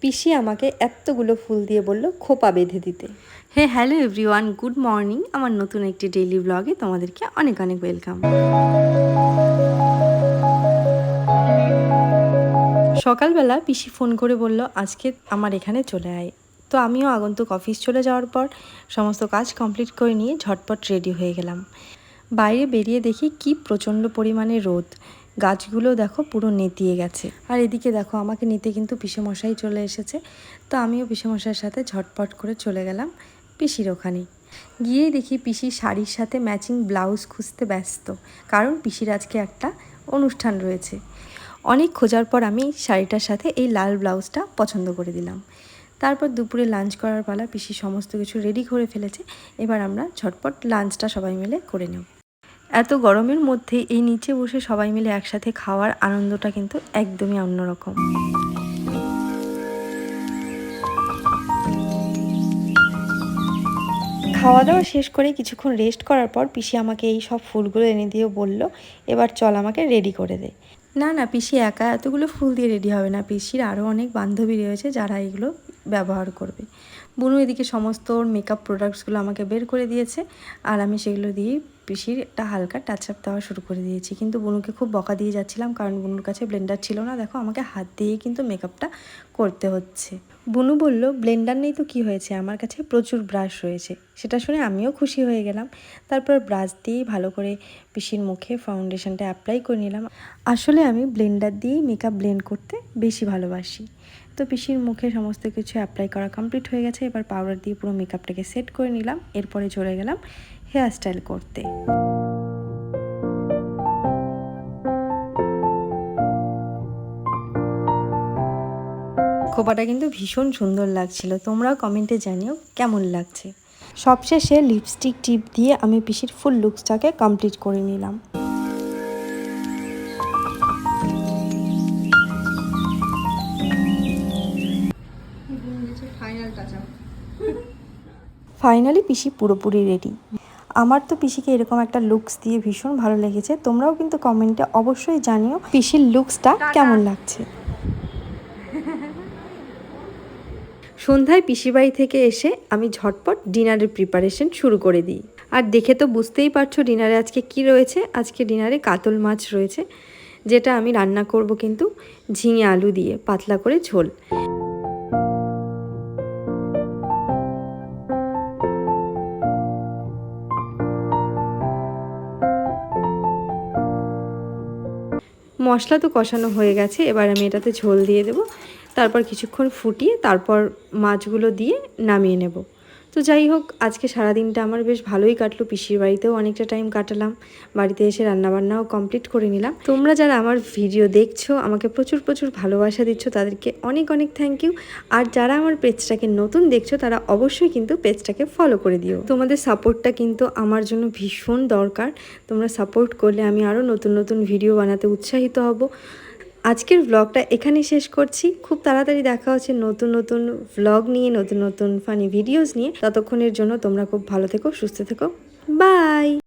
পিসি আমাকে এতগুলো ফুল দিয়ে বলল, খোপা বেঁধে দিতে। Hey, hello everyone, good morning. আমার নতুন একটি ডেইলি ব্লগে তোমাদেরকে অনেক অনেক ওয়েলকাম। সকালবেলা পিসি ফোন করে বলল, আজকে আমার এখানে চলে আয়। তো আমিও আগন্তুক অফিস চলে যাওয়ার পর সমস্ত কাজ কমপ্লিট করে নিয়ে ঝটপট রেডি হয়ে গেলাম। বাইরে বেরিয়ে দেখি কি প্রচণ্ড পরিমাণে রোদ। গাছগুলো দেখো পুরো নেতিয়ে গেছে। আর এদিকে দেখো আমাকে নিতে কিন্তু পিসেমশাই চলে এসেছে। তো আমিও পিসেমশাইয়ের সাথে ঝটপট করে চলে গেলাম পিসির ওখানে। গিয়েই দেখি পিসি শাড়ির সাথে ম্যাচিং ব্লাউজ খুঁজতে ব্যস্ত। কারণ পিসির আজকে একটা অনুষ্ঠান রয়েছে। অনেক খোঁজার পর আমি শাড়িটার সাথে এই লাল ব্লাউজটা পছন্দ করে দিলাম। তারপর দুপুরে লাঞ্চ করার পালা পিসি সমস্ত কিছু রেডি করে ফেলেছে। এবার আমরা ঝটপট লাঞ্চটা সবাই মিলে করে নেব। এত গরমের মধ্যে এই নিচে বসে সবাই মিলে একসাথে খাওয়ার আনন্দটা কিন্তু একদমই অন্যরকম। খাওয়া দাওয়া শেষ করে কিছুক্ষণ রেস্ট করার পর পিসি আমাকে এই সব ফুলগুলো এনে দিয়ে বলল, এবার চল আমাকে রেডি করে দে। না না, পিসি একা এতগুলো ফুল দিয়ে রেডি হবে না। পিসির আরও অনেক বান্ধবী রয়েছে যারা এগুলো ব্যবহার করবে। বুনু এদিকে সমস্ত ওর মেকআপ প্রোডাক্টসগুলো আমাকে বের করে দিয়েছে আর আমি সেগুলো দিয়ে পিসির একটা হালকা টাচ আপ দেওয়া শুরু করে দিয়েছি। কিন্তু বুনুকে খুব বকা দিয়ে যাচ্ছিলাম কারণ বুনুর কাছে ব্লেন্ডার ছিল না। দেখো, আমাকে হাত দিয়েই কিন্তু মেকআপটা করতে হচ্ছে। বুনু বলল ব্লেন্ডার নেই তো কি হয়েছে? আমার কাছে প্রচুর ব্রাশ রয়েছে। সেটা শুনে আমিও খুশি হয়ে গেলাম। তারপর ব্রাশ দিয়েই ভালো করে পিসির মুখে ফাউন্ডেশনটা অ্যাপ্লাই করে নিলাম। আসলে আমি ব্লেন্ডার দিয়েই মেকআপ ব্লেন্ড করতে বেশি ভালোবাসি। তো পিসির মুখে সমস্ত কিছু অ্যাপ্লাই করা কমপ্লিট হয়ে গেছে। এবার পাউডার দিয়ে পুরো মেকআপটাকে সেট করে নিলাম। এরপরে চলে গেলাম হেয়ার স্টাইল করতে। খোপাটা কিন্তু ভীষণ সুন্দর লাগছিল। তোমরাও কমেন্টে জানিও কেমন লাগছে। সবশেষে লিপস্টিক টিপ দিয়ে আমি পিসির ফুল লুকসটাকে কমপ্লিট করে নিলাম। ফাইনালি পিসি পুরোপুরি রেডি আমার তো পিসিকে এরকম একটা লুকস দিয়ে ভীষণ ভালো লেগেছে। তোমরাও কিন্তু কমেন্টে অবশ্যই জানিও পিসির লুকসটা কেমন লাগছে। সন্ধ্যায় পিসির বাড়ি থেকে এসে আমি ঝটপট ডিনারের প্রিপারেশন শুরু করে দিই। আর দেখে তো বুঝতেই পারছ ডিনারে আজকে কি রয়েছে। আজকে ডিনারে কাতল মাছ রয়েছে যেটা আমি রান্না করব কিন্তু ঝিঙে আলু দিয়ে পাতলা করে ঝোল। মশলা তো কষানো হয়ে গেছে, এবার আমি এটাতে ঝোল দিয়ে দেবো। তারপর কিছুক্ষণ ফুটিয়ে তারপর মাছগুলো দিয়ে নামিয়ে নেব। তো যাই হোক, আজকে সারাদিনটা আমার বেশ ভালোই কাটলো। পিসির বাড়িতেও অনেকটা টাইম কাটালাম। বাড়িতে এসে রান্নাবান্নাও কমপ্লিট করে নিলাম। তোমরা যারা আমার ভিডিও দেখছ, আমাকে প্রচুর প্রচুর ভালোবাসা দিচ্ছ, তাদেরকে অনেক অনেক থ্যাংক ইউ আর যারা আমার পেজটাকে নতুন দেখছ, তারা অবশ্যই কিন্তু পেজটাকে ফলো করে দিও। তোমাদের সাপোর্টটা কিন্তু আমার জন্য ভীষণ দরকার। তোমরা সাপোর্ট করলে আমি আরও নতুন নতুন ভিডিও বানাতে উৎসাহিত হব। আজকের ব্লগটা এখানেই শেষ করছি। খুব তাড়াতাড়ি দেখা হচ্ছে নতুন নতুন ব্লগ নিয়ে, নতুন নতুন ফানি ভিডিওস নিয়ে। ততক্ষণের জন্য তোমরা খুব ভালো থেকো, সুস্থ থেকো। বাই